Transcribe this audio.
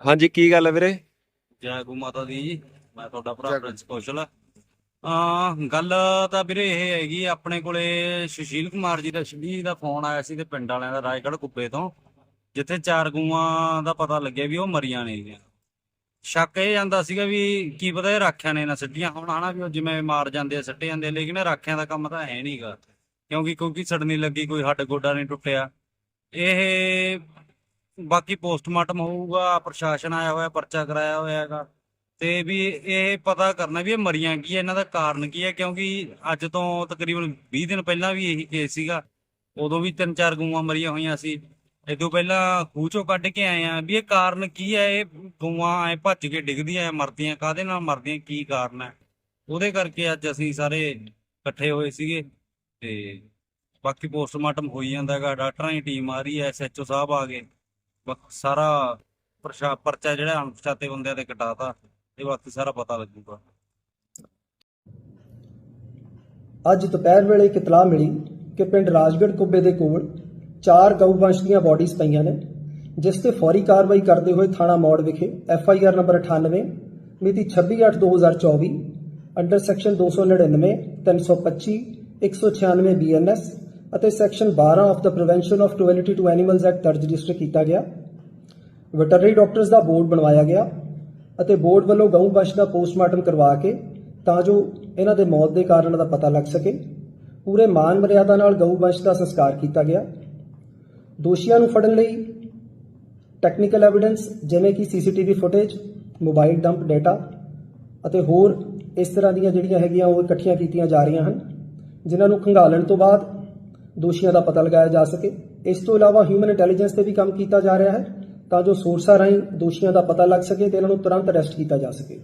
ਹਾਂਜੀ ਕੀ ਗੱਲ ਹੈ ਵੀਰੇ? ਜੈ ਗੋ ਮਾਤਾ ਦੀ ਜੀ। ਮੈਂ ਤੁਹਾਡਾ ਭਰਾ ਪ੍ਰਿੰਸ ਕੌਸ਼ਲ ਆ। ਗੱਲ ਤਾਂ ਵੀਰੇ ਇਹ ਹੈਗੀ ਆਪਣੇ ਕੋਲੇ ਸੁਸ਼ੀਲ ਕੁਮਾਰ ਜੀ ਦਾ ਸ਼ਬੀ ਦਾ ਫੋਨ ਆਇਆ ਸੀ ਤੇ ਪਿੰਡ ਵਾਲਿਆਂ ਦਾ ਰਾਜਗੜ੍ਹ ਕੁੱਬੇ ਤੋਂ। ਜਿੱਥੇ ਚਾਰ ਗਊਆਂ ਦਾ ਪਤਾ ਲੱਗਿਆ ਵੀ ਉਹ ਮਰੀਆਂ ਨੇ। ਗੀਆਂ ਸ਼ੱਕ ਇਹ ਜਾਂਦਾ ਸੀਗਾ ਵੀ ਕੀ ਪਤਾ ਇਹ ਰਾਖਿਆਂ ਨੇ ਨਾ ਸਿੱਟੀਆਂ। ਹੁਣ ਹਨਾ ਵੀ ਉਹ ਜਿਵੇਂ ਮਾਰ ਜਾਂਦੇ ਆ ਸਿੱਟੇ ਜਾਂਦੇ ਆ, ਲੇਕਿਨ ਇਹ ਰਾਖਿਆਂ ਦਾ ਕੰਮ ਤਾਂ ਹੈ ਨਹੀਂਗਾ ਕਿਉਂਕਿ ਕੋਈ ਸੜਨੀ ਲੱਗੀ ਕੋਈ ਹੱਡ ਗੋਡਾ ਨਹੀਂ ਟੁੱਟਿਆ। ਇਹ ਬਾਕੀ ਪੋਸਟਮਾਰਟਮ ਹੋਊਗਾ, ਪ੍ਰਸ਼ਾਸਨ ਆਇਆ ਹੋਇਆ, ਪਰਚਾ ਕਰਾਇਆ ਹੋਇਆ ਹੈਗਾ ਤੇ ਵੀ ਇਹ ਪਤਾ ਕਰਨਾ ਵੀ ਇਹ ਮਰੀਆਂ ਕੀ ਹੈ ਇਹਨਾਂ ਦਾ ਕਾਰਨ ਕੀ ਹੈ ਕਿਉਂਕਿ ਅੱਜ ਤੋਂ ਤਕਰੀਬਨ 20 ਦਿਨ ਪਹਿਲਾਂ ਵੀ ਇਹੀ ਕੇਸ ਸੀਗਾ। ਉਦੋਂ ਵੀ ਤਿੰਨ ਚਾਰ ਗਊਆਂ ਮਰੀਆਂ ਹੋਈਆਂ ਸੀ। ਇਦੋਂ ਪਹਿਲਾਂ ਖੂਹ ਚੋਂ ਕੱਢ ਕੇ ਆਏ ਆ ਵੀ ਇਹ ਕਾਰਨ ਕੀ ਹੈ ਇਹ ਗਊਆਂ ਐ ਭੱਜ ਕੇ ਡਿੱਗਦੀਆਂ, ਐ ਮਰਦੀਆਂ, ਕਾਹਦੇ ਨਾਲ ਮਰਦੀਆਂ, ਕੀ ਕਾਰਨ ਹੈ ਉਹਦੇ ਕਰਕੇ ਅੱਜ ਅਸੀਂ ਸਾਰੇ ਇਕੱਠੇ ਹੋਏ ਸੀਗੇ ਤੇ ਬਾਕੀ ਪੋਸਟਮਾਰਟਮ ਹੋਈ ਜਾਂਦਾ ਹੈਗਾ, ਡਾਕਟਰਾਂ ਦੀ ਟੀਮ ਆ ਰਹੀ ਹੈ ਐਸਐਚਓ ਸਾਹਿਬ ਆ ਗਏ। ਸਾਰਾ ਪ੍ਰਸ਼ਾ, ਪਰਚਾ ਜਿਹੜਾ ਅਣਪਛਾਤੇ ਬੰਦਿਆਂ ਤੇ ਕਟਾਤਾ, ਇਹ ਬਾਕੀ ਸਾਰਾ ਪਤਾ ਲੱਗੂਗਾ। ਅੱਜ ਦੁਪਹਿਰ ਵੇਲੇ ਇੱਕ ਇਤਲਾਹ ਮਿਲੀ ਕਿ ਪਿੰਡ ਰਾਜਗੜ੍ਹ ਕੁੱਬੇ ਦੇ ਕੋਲ ਚਾਰ ਗਊਵੰਸ਼ ਦੀਆਂ ਬਾਡੀਜ਼ ਪਈਆਂ ਨੇ, ਜਿਸ ਤੇ ਫੌਰੀ ਕਾਰਵਾਈ ਕਰਦੇ ਹੋਏ ਥਾਣਾ ਮੌੜ ਵਿਖੇ ਐਫ ਆਈ ਆਰ ਨੰਬਰ 98 ਮਿਤੀ 26/8/2024 ਅੰਡਰ ਸੈਕਸ਼ਨ 299 325 196 ਬੀਐਨਐਸ ਅਤੇ section 12 of the prevention of cruelty to animals act ਦਰਜ ਰਜਿਸਟਰ ਕੀਤਾ ਗਿਆ। ਵੈਟਰਨਰੀ ਡਾਕਟਰਸ ਦਾ ਬੋਰਡ ਬਣਵਾਇਆ ਗਿਆ ਅਤੇ ਬੋਰਡ ਵੱਲੋਂ ਗਊ ਵੰਸ਼ ਦਾ ਪੋਸਟਮਾਰਟਮ ਕਰਵਾ ਕੇ ਤਾਂ ਜੋ ਇਹਨਾਂ ਦੇ ਮੌਤ ਦੇ ਕਾਰਨ ਦਾ ਪਤਾ ਲੱਗ ਸਕੇ। ਪੂਰੇ ਮਾਨ ਮਰਿਆਦਾ ਨਾਲ ਗਊ ਵੰਸ਼ ਦਾ ਸੰਸਕਾਰ ਕੀਤਾ ਗਿਆ। ਦੋਸ਼ੀਆਂ ਨੂੰ ਫੜਨ ਲਈ ਟੈਕਨੀਕਲ ਐਵੀਡੈਂਸ ਜਿਵੇਂ ਕਿ CCTV footage mobile dump data ਅਤੇ ਹੋਰ ਇਸ ਤਰ੍ਹਾਂ ਦੀਆਂ ਜਿਹੜੀਆਂ ਹੈਗੀਆਂ ਉਹ ਇਕੱਠੀਆਂ ਕੀਤੀਆਂ ਜਾ ਰਹੀਆਂ ਹਨ, ਜਿਨ੍ਹਾਂ ਨੂੰ ਖੰਗਾਲਣ ਤੋਂ ਬਾਅਦ ਦੋਸ਼ੀਆਂ ਦਾ ਪਤਾ ਲਗਾਇਆ ਜਾ ਸਕੇ। ਇਸ ਤੋਂ ਇਲਾਵਾ ਹਿਊਮਨ ਇੰਟੈਲੀਜੈਂਸ ਤੇ ਵੀ ਕੰਮ ਕੀਤਾ ਜਾ ਰਿਹਾ ਹੈ ਤਾਂ ਜੋ ਸੋਰਸਾਂ ਰਾਹੀਂ ਦੋਸ਼ੀਆਂ ਦਾ ਪਤਾ ਲੱਗ ਸਕੇ ਤੇ ਇਹਨਾਂ ਨੂੰ ਤੁਰੰਤ ਅਰੈਸਟ ਕੀਤਾ ਜਾ ਸਕੇ।